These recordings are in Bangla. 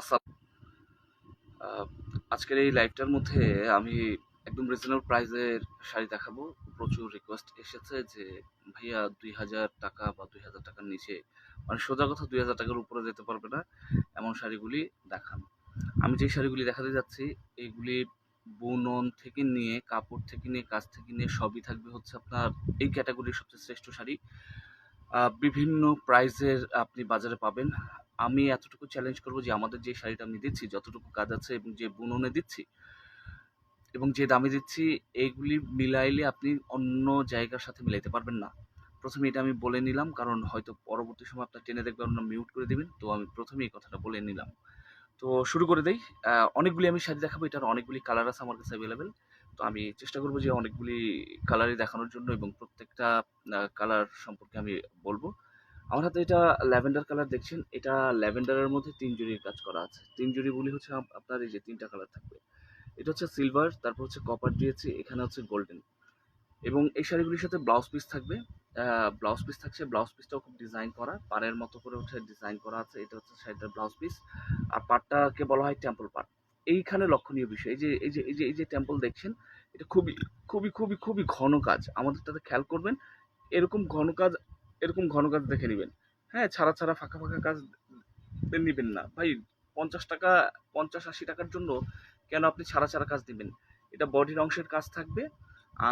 আসাম আজকের এই লাইভটার মধ্যে আমি একদম রিজনেবল প্রাইসের শাড়ি দেখাবো। প্রচুর রিকোয়েস্ট এসেছে যে, ভাইয়া, দুই হাজার টাকা বা দুই হাজার টাকার নিচে। মানে সোজা কথা, দুই হাজার টাকার উপরে যেতে পারবে না, এমন শাড়িগুলি দেখান। আমি যে শাড়িগুলি দেখাতে যাচ্ছি এইগুলি বুনন থেকে নিয়ে, কাপড় থেকে নিয়ে, কাজ থেকে নিয়ে, সবই থাকবে হচ্ছে আপনার এই ক্যাটাগরির সবচেয়ে শ্রেষ্ঠ শাড়ি। বিভিন্ন প্রাইজের আপনি বাজারে পাবেন। আমি এতটুকু চ্যালেঞ্জ করব যে আমাদের যে শাড়িটা আমি দিচ্ছি, যতটুকু কাজ আছে এবং যে বুননে দিচ্ছি এবং যে দামে দিচ্ছি, এইগুলি মিলাইলে আপনি অন্য জায়গার সাথে মিলাইতে পারবেন না। প্রথমে এটা আমি বলে নিলাম, কারণ হয়তো পরবর্তী সময় আপনার টেনে দেখবেন আপনার মিউট করে দেবেন। তো আমি প্রথমে এই কথাটা বলে নিলাম। তো শুরু করে দেই। অনেকগুলি আমি শাড়ি দেখাবো, এটার অনেকগুলি কালার আছে আমার কাছে অ্যাভেলেবেল তো আমি চেষ্টা করব যে অনেকগুলি কালারই দেখানোর জন্য এবং প্রত্যেকটা কালার সম্পর্কে আমি বলব। আমার হাতে এটা ল্যাভেন্ডার কালার দেখছেন, এটা ল্যাভেন্ডারের মধ্যে তিন জুড়ির কাজ করা আছে। তিন জুড়ি বলি হচ্ছে আপনার এই যে তিনটা কালার থাকবে। এটা হচ্ছে সিলভার, তারপর হচ্ছে কপার দিয়েছি, এখানে হচ্ছে গোল্ডেন এবং এই শাড়িগুলির সাথে ব্লাউজ পিস থাকবে। ব্লাউজ পিস থাকছে ব্লাউজ পিসটাও খুব ডিজাইন করা। পাড়ের মতো করে হচ্ছে ডিজাইন করা আছে, এটা হচ্ছে শাড়িটার ব্লাউজ পিস আর পাটটাকে বলা হয় টেম্পল পাট এইখানে লক্ষণীয় বিষয়, এই যে এই যে এই যে এই যে টেম্পল দেখছেন, এটা খুবই খুবই খুবই খুবই ঘন কাজ। আমাদের তাতে খেয়াল করবেন, এরকম ঘন কাজ এরকম ঘন কাজ দেখে নেবেন। হ্যাঁ ছাড়া ছাড়া ফাঁকা ফাঁকা কাজ নেবেন না। ভাই, পঞ্চাশ টাকা, পঞ্চাশ, আশি টাকার জন্য কেন আপনি ছাড়া ছাড়া কাজ দিবেন? এটা বডির অংশের কাজ থাকবে।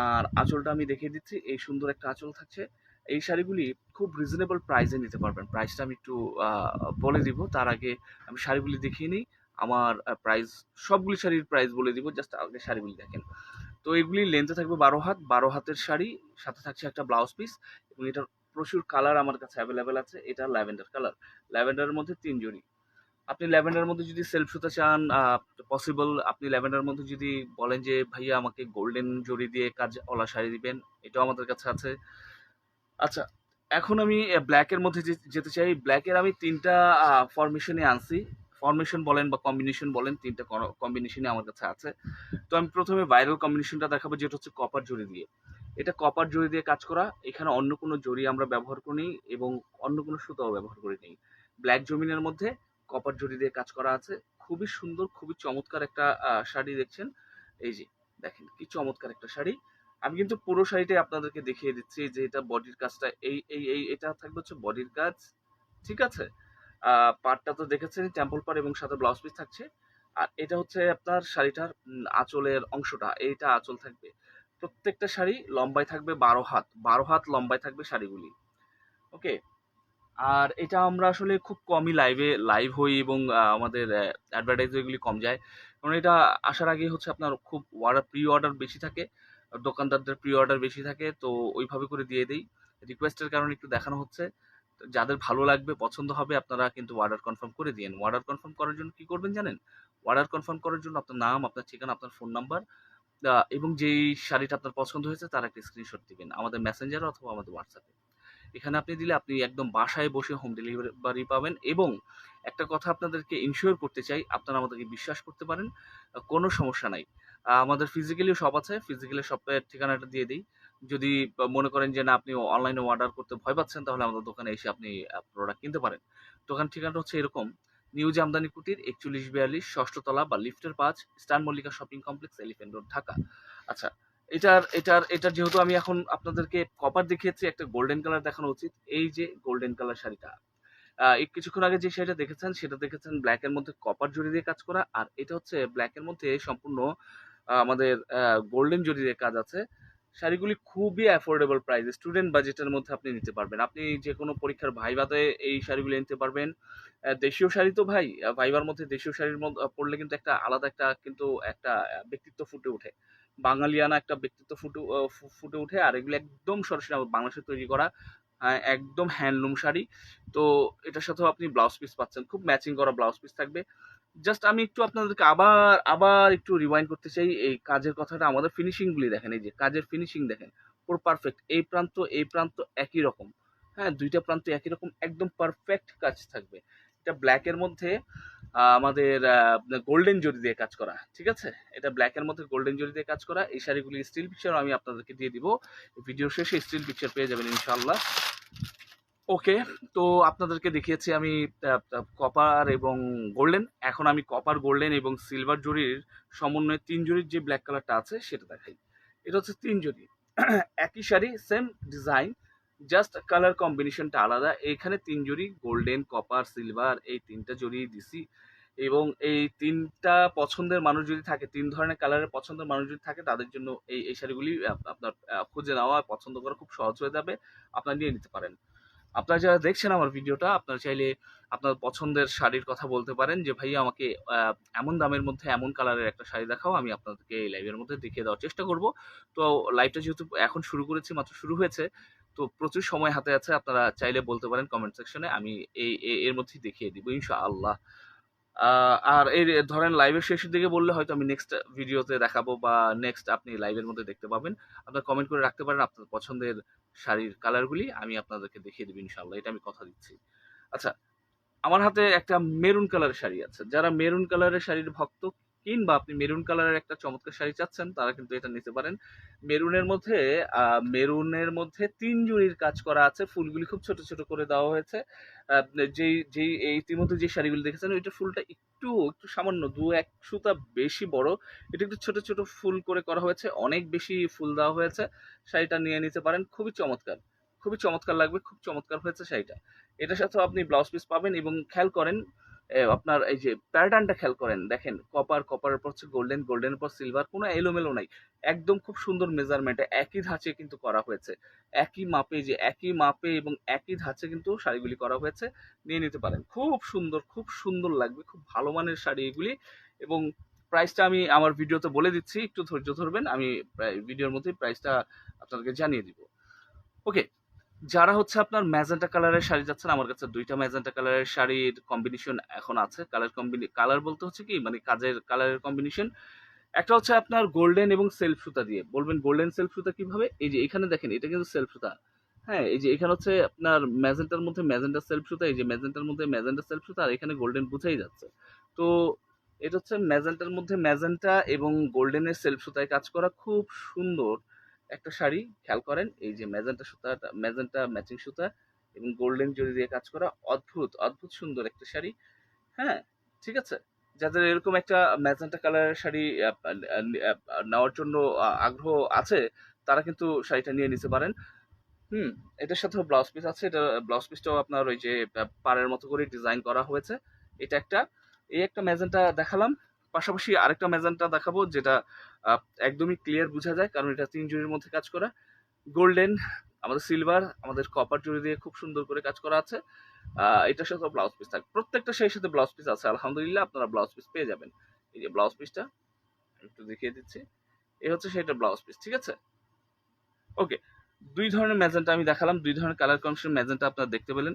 আর আঁচলটা আমি দেখিয়ে দিচ্ছি। এই সুন্দর একটা আঁচল থাকছে। এই শাড়িগুলি খুব রিজনেবল প্রাইসে নিতে পারবেন। প্রাইসটা আমি একটু বলে দিব। তার আগে আমি শাড়িগুলি দেখিয়ে নিই। আমার প্রাইস সবগুলি শাড়ির প্রাইস বলে দিব। জাস্ট আগে শাড়িগুলি দেখেন। তো এগুলি লেন্থে থাকবে বারো হাত। বারো হাতের শাড়ি, সাথে থাকছে একটা ব্লাউজ পিস এবং এটার প্রচুর কালার আমার কাছে অ্যাভেলেবেল আছে, এটা ল্যাভেন্ডার কালার ল্যাভেন্ডারের মধ্যে তিন জড়ি। আপনি ল্যাভেন্ডারের মধ্যে যদি সেলফ সুতা চান পসিবল আপনি ল্যাভেন্ডারের মধ্যে যদি বলেন যে, ভাইয়া, আমাকে গোল্ডেন জড়ি দিয়ে কাজ ওলা শাড়ি দিবেন এটাও আমাদের কাছে আছে। আচ্ছা এখন আমি ব্ল্যাকের মধ্যে যেতে চাই ব্ল্যাকের আমি তিনটা ফরমেশনে আনছি। ফরমেশন বলেন বা কম্বিনেশন বলেন, তিনটা কম্বিনেশনে আমার কাছে আছে। তো আমি প্রথমে ভাইরাল কম্বিনেশনটা দেখাবো, যেটা হচ্ছে কপার জড়ি দিয়ে। এটা কপার জড়ি দিয়ে কাজ করা। এখানে অন্য কোনো জড়ি আমরা ব্যবহার করি এবং অন্য কোনো সুতাও ব্যবহার করি নেই ব্ল্যাক জমিনের মধ্যে কপার জড়ি দিয়ে কাজ করা আছে। খুবই সুন্দর, খুবই চমৎকার একটা শাড়ি দেখছেন। এই যে, দেখেন কি চমৎকার একটা শাড়ি। আমি কিন্তু পুরো শাড়িটাই আপনাদেরকে দেখিয়ে দিচ্ছি যে এটা বডির কাজটা, এই এই এই, এটা থাকবে হচ্ছে বডির কাজ। ঠিক আছে? পাড়টা তো দেখেছেন টেম্পল পাড় এবং সাথে ব্লাউজ পিস থাকছে। আর এটা হচ্ছে আপনার শাড়িটার আঁচলের অংশটা, এইটা আঁচল থাকবে। প্রত্যেকটা শাড়ি লম্বায় থাকবে বারো হাত বারো হাত লম্বায় থাকবে শাড়িগুলি। ওকে আর এটা আমরা আসলে খুব কমই লাইভে লাইভ হই এবং আমাদের অ্যাডভার্টাইজ এগুলি কম যায়। কারণ এটা আসার আগে হচ্ছে আপনার খুব অর্ডার প্রি অর্ডার বেশি থাকে, দোকানদারদের প্রি অর্ডার বেশি থাকে, তো ওইভাবে করে দিয়ে দেই। রিকোয়েস্টের কারণে একটু দেখানো হচ্ছে। যাদের ভালো লাগবে, পছন্দ হবে, আপনারা কিন্তু অর্ডার কনফার্ম করে দিন অর্ডার কনফার্ম করার জন্য কি করবেন জানেন? অর্ডার কনফার্ম করার জন্য আপনার নাম, আপনার ঠিকানা, আপনার ফোন নাম্বার এবং যেই শাড়িটা আপনার পছন্দ হয়েছে, তার একটা স্ক্রিনশট দিবেন। আমাদের মেসেঞ্জার অথবা আমাদের হোয়াটসঅ্যাপে এখানে আপনি দিলে আপনি একদম বাসায় বসে হোম ডেলিভারি পাবেন এবং একটা কথা আপনাদেরকে ইনশিওর করতে চাই, আপনারা আমাদেরকে বিশ্বাস করতে পারেন কোনো সমস্যা নাই। আমাদের ফিজিক্যালিও শপ আছে ফিজিক্যালি শপের ঠিকানাটা দিয়ে দিই। যদি মনে করেন যে না, আপনি অনলাইনে অর্ডার করতে ভয় পাচ্ছেন, তাহলে আমাদের দোকানে এসে আপনি প্রোডাক্ট কিনতে পারেন। দোকান ঠিকানাটা হচ্ছে এরকম নিউ জামদানি কুটির, একচল্লিশ বিয়াল্লিশ, ষষ্ঠতলা বা লিফটের পাঁচ, star Mallika shopping complex, elephant road, Dhaka. আচ্ছা এটার এটার এটার যেহেতু আমি এখন আপনাদেরকে কপার দেখিয়েছি, একটা গোল্ডেন কালার দেখানো উচিত, এই যে গোল্ডেন কালার শাড়িটা। কিছুক্ষণ আগে যে শাড়িটা দেখেছেন, সেটা দেখেছেন ব্ল্যাক এর মধ্যে কপার জড়ি দিয়ে কাজ করা, আর এটা হচ্ছে ব্ল্যাক এর মধ্যে সম্পূর্ণ আমাদের গোল্ডেন দিয়ে কাজ আছে। শাড়িগুলি খুবই অ্যাফোর্ডেবল প্রাইস স্টুডেন্ট বাজেটের মধ্যে আপনি নিতে পারবেন। আপনি যে কোনো পরীক্ষার ভাইভাতে এই শাড়িগুলি নিতে পারবেন। দেশীয় শাড়ি তো ভাই ভাইবার মধ্যে দেশীয় শাড়ির মধ্যে পরলে কিন্তু একটা আলাদা একটা কিন্তু একটা ব্যক্তিত্ব ফুটে ওঠে। বাঙালিয়ানা একটা ব্যক্তিত্ব ফুটে ফুটে ওঠে আর এগুলো একদম সরাসরি বাংলাদেশে তৈরি করা আহ, একদম হ্যান্ডলুম শাড়ি। তো এটার সাথেও আপনি ব্লাউজ পিস পাচ্ছেন। খুব ম্যাচিং করা ব্লাউজ পিস থাকবে। জাস্ট আমি একটু আপনাদেরকে আবার আবার একটু রিওয়াইন্ড করতে চাই। এই কাজের কথাটা আমাদের ফিনিশিংগুলি দেখেন, এই যে কাজের ফিনিশিং দেখেন। পুরো পারফেক্ট এই প্রান্ত এই প্রান্ত একই রকম। হ্যাঁ দুইটা প্রান্ত একই রকম, একদম পারফেক্ট কাজ থাকবে। এটা ব্ল্যাকের মধ্যে আমাদের গোল্ডেন জরি দিয়ে কাজ করা, ঠিক আছে? এটা ব্ল্যাকের মধ্যে গোল্ডেন জরি দিয়ে কাজ করা। এই শাড়িগুলি স্টিল পিকচার আমি আপনাদেরকে দিয়ে দিব। ভিডিও শেষে স্টিল পিকচার পেয়ে যাবেন ইনশাল্লাহ ওকে, তো আপনাদেরকে দেখিয়েছি আমি কপার এবং গোল্ডেন এখন আমি কপার গোল্ডেন এবং সিলভার জরির সমন্বয়ে তিন জরির যে ব্ল্যাক কালারটা আছে সেটা দেখাই। এটা হচ্ছে তিন জরি। একই sari same design just colour কম্বিনেশনটা আলাদা। এইখানে তিন জরি গোল্ডেন কপার সিলভার এই তিনটা জরি দিছি। এবং এই তিনটা পছন্দের মানুষ যদি থাকে, তিন ধরনের কালারের পছন্দের মানুষ যদি থাকে, তাদের জন্য এই এই শাড়িগুলি আপনার খুঁজে নেওয়া, পছন্দ করা খুব সহজ হয়ে যাবে। আপনারা নিয়ে নিতে পারেন। আপনারা যারা দেখছেন আমার ভিডিওটা, আপনারা চাইলে আপনার পছন্দের শাড়ির কথা বলতে পারেন যে ভাই আমাকে এমন দামের মধ্যে এমন কালারের একটা শাড়ি দেখাও, আমি আপনাদেরকে এই লাইভের মধ্যে দেখিয়ে দেওয়ার চেষ্টা করব। তো লাইভটা যেহেতু এখন শুরু করেছি, মাত্র শুরু হয়েছে, তো প্রচুর সময় হাতে আছে, আপনারা চাইলে বলতে পারেন কমেন্ট সেকশনে আমি এই এর মধ্যেই দেখিয়ে দিব, ইনশাআল্লাহ। আর এই ধরেন লাইভের শেষের দিকে বললে হয়তো আমি নেক্সট ভিডিওতে দেখাবো বা নেক্সট আপনি লাইভের মধ্যে দেখতে পাবেন। আপনার কমেন্ট করে রাখতে পারেন আপনার পছন্দের শাড়ির কালারগুলি আমি আপনাদেরকে দেখিয়ে দেবো ইনশাল্লাহ এটা আমি কথা দিচ্ছি। আচ্ছা আমার হাতে একটা মেরুন কালারের শাড়ি আছে। যারা মেরুন কালারের শাড়ির ভক্ত কিংবা আপনি মেরুন কালারের একটা চমৎকার শাড়ি চাচ্ছেন, তারা কিন্তু এটা নিতে পারেন। মেরুনের মধ্যে মেরুনের মধ্যে তিন জুড়ির কাজ করা আছে। ফুলগুলি খুব ছোট ছোট করে দেওয়া হয়েছে। যেই যেই, ইতিমধ্যে যে শাড়িগুলি দেখেছেন, ওইটা ফুলটা একটু একটু সামান্য, দু এক সুতা বেশি বড়। এটা একটু ছোট ছোট ফুল করে করা হয়েছে। অনেক বেশি ফুল দেওয়া হয়েছে। শাড়িটা নিয়ে নিতে পারেন। খুবই চমৎকার। খুবই চমৎকার লাগবে। খুব চমৎকার হয়েছে শাড়িটা। এটার সাথেও আপনি ব্লাউজ পিস পাবেন এবং খেয়াল করেন আপনার এই যে প্যাটার্নটা খেয়াল করেন, দেখেন কপার কপারের পর হচ্ছে গোল্ডেন গোল্ডেনের পর সিলভার কোনো এলোমেলো নাই। একদম খুব সুন্দর মেজারমেন্টে একই ধাঁচে কিন্তু করা হয়েছে। একই মাপে যে একই মাপে এবং একই ধাঁচে কিন্তু শাড়িগুলি করা হয়েছে, নিয়ে নিতে পারেন। খুব সুন্দর খুব সুন্দর লাগবে, খুব ভালো মানের শাড়ি এগুলি। এবং প্রাইসটা আমি আমার ভিডিওতে বলে দিচ্ছি, একটু ধৈর্য ধরবেন, আমি ভিডিওর মধ্যে প্রাইসটা আপনাদেরকে জানিয়ে দিব। ওকে যারা হচ্ছে আপনার ম্যাজেন্টা কালারের শাড়ি যাচ্ছেন, আমার কাছে দুইটা ম্যাজেন্টা কালারের শাড়ির কম্বিনেশন এখন আছে। কালার কম্বিনি কালার বলতে হচ্ছে কি মানে কাজের কালারের কম্বিনেশন একটা হচ্ছে আপনার গোল্ডেন এবং সেলফ সুতা দিয়ে। বলবেন গোল্ডেন সেলফ সুতা কীভাবে? এই যে এখানে দেখেন, এটা কিন্তু সেলফ সুতা। হ্যাঁ এই যে এখানে হচ্ছে আপনার ম্যাজেন্টার মধ্যে ম্যাজেন্টা সেলফ সুতা, এই যে ম্যাজেন্টার মধ্যে ম্যাজেন্টা সেলফ সুতা, আর এখানে গোল্ডেন বুঝাই যাচ্ছে। তো এটা হচ্ছে ম্যাজেন্টার মধ্যে ম্যাজেন্টা এবং গোল্ডেনের সেলফ সুতায় কাজ করা খুব সুন্দর। একটা শাড়ি, খেয়াল করেন, এই যে ম্যাজেন্টা সুতা ম্যাজেন্টা ম্যাচিং সুতা এবং গোল্ডেন জরি দিয়ে কাজ করা অদ্ভুত অদ্ভুত সুন্দর একটা শাড়ি। হ্যাঁ ঠিক আছে? যাদের এরকম একটা ম্যাজেন্টা কালারের শাড়ি নেওয়ার জন্য আগ্রহ আছে, তারা কিন্তু শাড়িটা নিয়ে নিতে পারেন। হুম, এটার সাথেও ব্লাউজ পিস আছে। এটা ব্লাউজ পিসটাও আপনার ওই যে পাড়ের মতো করে ডিজাইন করা হয়েছে। এটা একটা, এই একটা ম্যাজেন্টা দেখালাম। পাশাপাশি আরেকটা ম্যাজেন্টা দেখাবো যেটা একদমই ক্লিয়ার বোঝা যায় কারণ এটা তিন জুড়ির মধ্যে কাজ করা। গোল্ডেন আমাদের সিলভার আমাদের কপার জুড়ি দিয়ে খুব সুন্দর করে কাজ করা আছে। এটার সাথে ব্লাউজ পিস থাকে, প্রত্যেকটা সেই সাথে ব্লাউজ পিস আছে। আলহামদুলিল্লাহ আপনারা ব্লাউজ পিস পেয়ে যাবেন। এই যে ব্লাউজ পিসটা একটু দেখিয়ে দিচ্ছি। এই হচ্ছে সেটা ব্লাউজ পিস ঠিক আছে? ওকে দুই ধরনের ম্যাজেন্টা আমি দেখালাম, দুই ধরনের কালার কম্বিনেশন ম্যাজেন্টা আপনারা দেখতে পেলেন।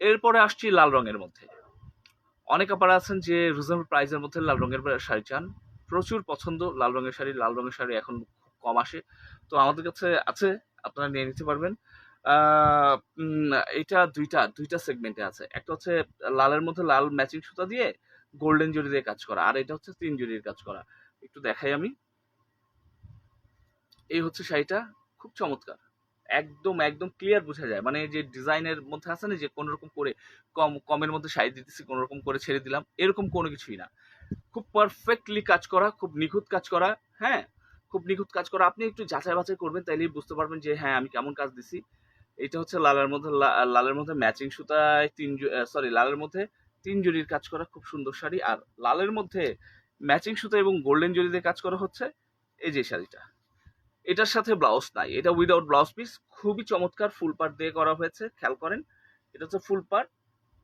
এরপরে আসছি লাল রঙের মধ্যে। অনেক আপনারা আছেন যে রিজনেবল প্রাইসের মধ্যে লাল রঙের শাড়ি চান। প্রচুর পছন্দ লাল রঙের শাড়ি, লাল রঙের শাড়ি এখন খুব কম আসে। তো আমাদের কাছে আছে, আপনারা নিয়ে নিতে পারবেন। এটা দুইটা দুইটা সেগমেন্টে আছে। একটা হচ্ছে লালের মধ্যে লাল ম্যাচিং সুতা দিয়ে গোল্ডেন জরি দিয়ে কাজ করা। আর এটা হচ্ছে তিন জরির কাজ করা। একটু দেখাই আমি। এই হচ্ছে শাড়িটা। খুব চমৎকার। একদম একদম ক্লিয়ার বোঝা যায়। মানে যে ডিজাইনের মধ্যে আছে না, যে কোনো রকম করে কম, কমের মধ্যে শাড়ি দিতেছি কোনো রকম করে ছেড়ে দিলাম, এরকম কোনো কিছুই না। খুব পারফেক্টলি কাজ করা, খুব নিখুঁত কাজ করা হ্যাঁ? খুব নিখুঁত কাজ করা। আপনি একটু যাচাই বাছাই করবেন, তাইলেই বুঝতে পারবেন যে হ্যাঁ আমি কেমন কাজ দিছি। এটা হচ্ছে লালের মধ্যে লালের মধ্যে ম্যাচিং সুতায় তিন সরি লালের মধ্যে তিন জরির কাজ করা খুব সুন্দর শাড়ি। আর লালের মধ্যে ম্যাচিং সুতা এবং গোল্ডেন দিয়ে কাজ করা হচ্ছে, এই যে শাড়িটা। এটার সাথে ব্লাউজ নাই। এটা উইদাউট ব্লাউজ পিস খুবই চমৎকার ফুল পার্ট দিয়ে করা হয়েছে, খেয়াল করেন। এটা হচ্ছে ফুল পার্ট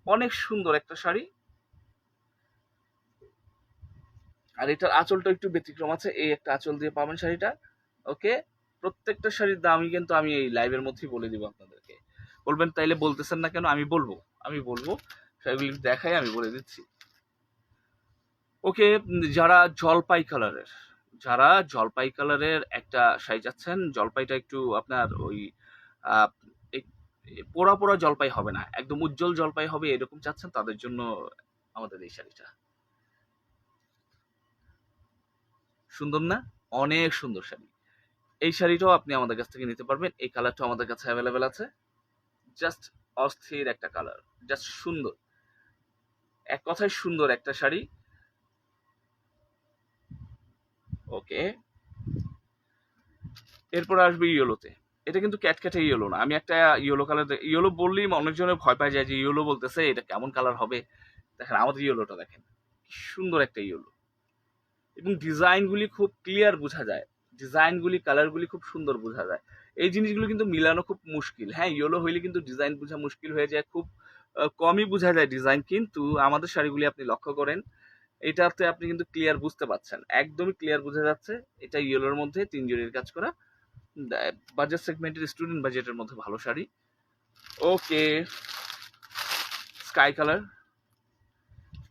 অনেক সুন্দর একটা শাড়ি। আর এটার আঁচলটা একটু ব্যতিক্রম আছে। এই একটা আঁচল দিয়ে পাবেন শাড়িটা। ওকে? প্রত্যেকটা শাড়ির দামই কিন্তু আমি এই লাইভের মধ্যেই বলে দিব আপনাদেরকে। বলবেন, তাইলে বলতেছেন না কেন? আমি বলব। আমি বলব। শাড়িগুলি দেখাই, আমি বলে দিচ্ছি। ওকে? যারা জলপাই কালারের যারা জলপাই কালারের একটা শাড়ি যাচ্ছেন জলপাইটা একটু আপনার ওই পোড়া পোড়া জলপাই হবে না, একদম উজ্জ্বল জলপাই হবে এরকম চাচ্ছেন, তাদের জন্য আমাদের এই শাড়িটা। সুন্দর না? অনেক সুন্দর শাড়ি। এই শাড়িটাও আপনি আমাদের কাছ থেকে নিতে পারবেন, এই কালারটাও আমাদের কাছে অ্যাভেলেবেল আছে। জাস্ট অস্থির একটা কালার, জাস্ট সুন্দর। এক কথায় সুন্দর একটা শাড়ি। ওকে। এরপর আসবে ইয়েলোতে। এটা কিন্তু ক্যাটক্যাটে ইয়েলো না। আমি একটা ইয়েলো কালার ইয়েলো বললেই অনেকজনের ভয় পায় যায় যে ইয়েলো বলতেছে, এটা কেমন কালার হবে? দেখেন, আমাদের ইয়েলোটা দেখেন। সুন্দর একটা ইয়েলো। এবং ডিজাইনগুলি খুব ক্লিয়ার বোঝা যায়। ডিজাইনগুলি, কালারগুলি খুব সুন্দর বোঝা যায়। এই জিনিসগুলো কিন্তু মিলানো খুব মুশকিল। হ্যাঁ ইয়েলো হইলে কিন্তু ডিজাইন বোঝা মুশকিল হয়ে যায়। খুব কমই বোঝা যায় ডিজাইন, কিন্তু আমাদের শাড়িগুলি আপনি লক্ষ্য করেন এটাতে আপনি কিন্তু ক্লিয়ার বুঝতে পারছেন। একদমই ক্লিয়ার বোঝা যাচ্ছে, এটা ইয়েলোর মধ্যে, তিন জরির কাজ করা। বাজার সেগমেন্টের স্টুডেন্ট বাজেটের মধ্যে ভালো শাড়ি। ওকে স্কাই কালার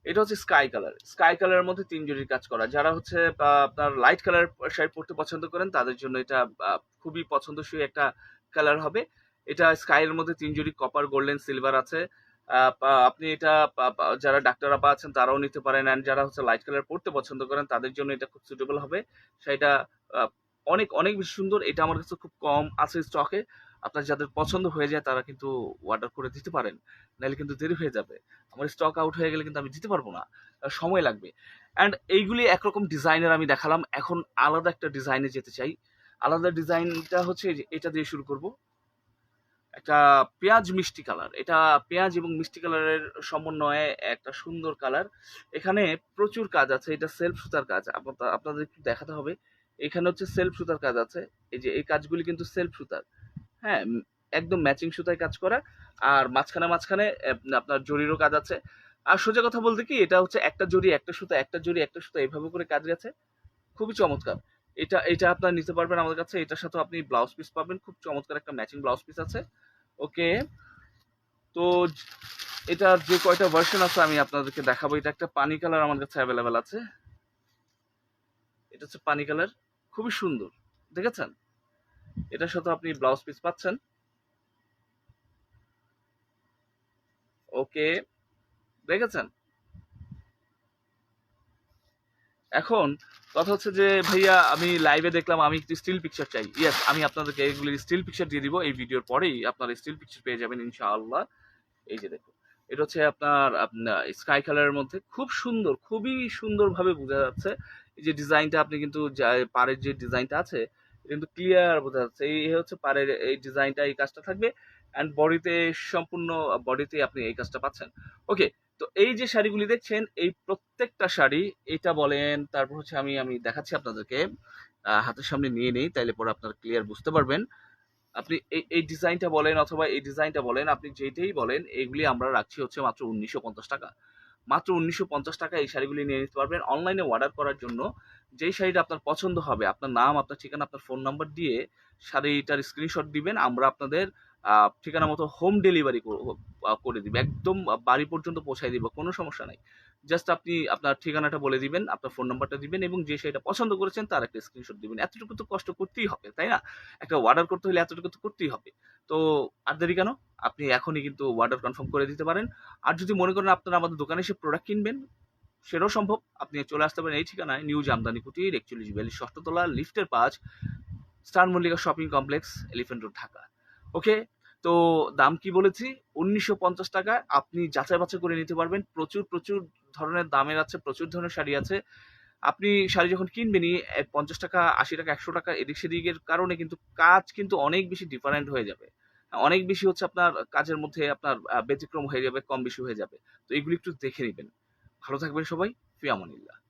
এটা হচ্ছে স্কাই কালার স্কাই কালারের মধ্যে তিন কাজ করা। যারা হচ্ছে আপনার লাইট কালার শাড়ি পরতে পছন্দ করেন, তাদের জন্য এটা খুবই পছন্দসই একটা কালার হবে। এটা স্কাইয়ের মধ্যে তিন কপার গোল্ডেন সিলভার আছে। আপনি এটা যারা ডাক্তার আপা আছেন তারাও নিতে পারেন অ্যান্ড যারা হচ্ছে লাইট কালার পড়তে পছন্দ করেন তাদের জন্য এটা খুব সুটেবল হবে। সেটা অনেক অনেক বেশি সুন্দর। এটা আমার কাছে খুব কম আছে স্টকে আপনার যাদের পছন্দ হয়ে যায় তারা কিন্তু অর্ডার করে দিতে পারেন। নাহলে কিন্তু দেরি হয়ে যাবে। আমার স্টক আউট হয়ে গেলে কিন্তু আমি দিতে পারব না। সময় লাগবে। অ্যান্ড এইগুলি একরকম ডিজাইনের আমি দেখালাম। এখন আলাদা একটা ডিজাইনে যেতে চাই। আলাদা ডিজাইনটা হচ্ছে এটা দিয়ে শুরু করব। একটা পেঁয়াজ মিষ্টি কালার। এটা পেঁয়াজ এবং মিষ্টি কালারের সমন্বয়ে একটা সুন্দর কালার। এখানে প্রচুর কাজ আছে, এটা সেলফ সুতার কাজ। আপনাদের একটু দেখাতে হবে। এখানে হচ্ছে সেলফ সুতার কাজ আছে। এই যে, এই কাজগুলি কিন্তু সেলফ সুতার। হ্যাঁ একদম ম্যাচিং সুতায় কাজ করা। আর মাঝখানে মাঝখানে আপনার জরিরও কাজ আছে। আর সোজা কথা বলতে কি, এটা হচ্ছে একটা জরি, একটা সুতা, একটা জরি, একটা সুতা এইভাবে করে কাজ গেছে। খুবই চমৎকার। এটা এটা আপনার নিতে পারবেন আমাদের কাছে। এটার সাথে আপনি ব্লাউজ পিস পাবেন। খুব চমৎকার একটা ম্যাচিং ব্লাউজ পিস আছে। ওকে তো এটা যে কয়টা ভার্সন আছে আমি আপনাদেরকে দেখাবো। এটা একটা পানি কালার আমার কাছে অ্যাভেলেবেল আছে। এটা হচ্ছে পানি কালার খুবই সুন্দর। দেখেছেন? এটার সাথে আপনি ব্লাউজ পিস পাচ্ছেন। ওকে দেখেছেন? এখন কথা হচ্ছে যে, ভাইয়া, আমি লাইভে দেখলাম, আমি একটি স্টিল পিকচার চাই। ইয়েস আমি আপনাদেরকে এগুলির স্টিল পিকচার দিয়ে দিব। এই ভিডিওর পরেই আপনারা স্টিল পিকচার পেয়ে যাবেন, ইনশাআল্লাহ। এই যে দেখুন, এটা হচ্ছে আপনার স্কাই কালারের মধ্যে খুব সুন্দর, খুবই সুন্দরভাবে বোঝা যাচ্ছে। এই যে ডিজাইনটা আপনি কিন্তু পাড়ের যে ডিজাইনটা আছে কিন্তু ক্লিয়ার বোঝা যাচ্ছে। এই এই হচ্ছে পাড়ের এই ডিজাইনটা এই কাজটা থাকবে। অ্যান্ড বডিতে সম্পূর্ণ বডিতে আপনি এই কাজটা পাচ্ছেন। ওকে তো এই যে শাড়িগুলি দেখছেন, এই প্রত্যেকটা শাড়ি, এটা বলেন, তারপর হচ্ছে আমি আমি দেখাচ্ছি আপনাদেরকে হাতের সামনে নিয়ে নেই, তাইলে পরে আপনারা ক্লিয়ার বুঝতে পারবেন। আপনি এই এই ডিজাইনটা বলেন অথবা এই ডিজাইনটা বলেন, আপনি যেটাই বলেন এইগুলি আমরা রাখছি হচ্ছে মাত্র উনিশশো পঞ্চাশ টাকা। মাত্র উনিশশো পঞ্চাশ টাকা এই শাড়িগুলি নিয়ে নিতে পারবেন। অনলাইনে অর্ডার করার জন্য যেই শাড়িটা আপনার পছন্দ হবে, আপনার নাম, আপনার ঠিকানা, আপনার ফোন নাম্বার দিয়ে শাড়িটার স্ক্রিনশট দিবেন। আমরা আপনাদের ঠিকানা মতো হোম ডেলিভারি করে দিবে। একদম বাড়ি পর্যন্ত পৌঁছায় দিব, কোনো সমস্যা নাই। জাস্ট আপনি আপনার ঠিকানাটা বলে দিবেন, আপনার ফোন নাম্বারটা দিবেন এবং যে সেটা পছন্দ করেছেন তার একটা স্ক্রিনশট দিবেন। এতটুকু তো কষ্ট করতেই হবে, তাই না? একটা অর্ডার করতে হলে এতটুকু তো করতেই হবে। তো আর দেরি কেন? আপনি এখনই কিন্তু অর্ডার কনফার্ম করে দিতে পারেন। আর যদি মনে করেন আপনারা আমাদের দোকানে এসে প্রোডাক্ট কিনবেন, সেটাও সম্ভব। আপনি চলে আসতে পারেন এই ঠিকানায় নিউ জামদানি কুটির, একচল্লিশ বিয়াল্লিশ ষষ্ঠতলা লিফটের পাঁচ star Mallika shopping complex elephant road Dhaka okay? তো দাম কি বলেছি? উনিশশো পঞ্চাশ টাকা আপনি যাচাই বাছাই করে নিতে পারবেন। প্রচুর প্রচুর ধরনের দামের আছে, প্রচুর ধরনের শাড়ি আছে। আপনি শাড়ি যখন কিনবেনই পঞ্চাশ টাকা, আশি টাকা, একশো টাকা, এদিক সেদিকের কারণে কিন্তু কাজ কিন্তু অনেক বেশি ডিফারেন্ট হয়ে যাবে। অনেক বেশি হচ্ছে আপনার কাজের মধ্যে আপনার ব্যতিক্রম হয়ে যাবে, কম বেশি হয়ে যাবে। তো এগুলি একটু দেখে নেবেন। ভালো থাকবেন সবাই। ফিয়ামনিল্লাহ।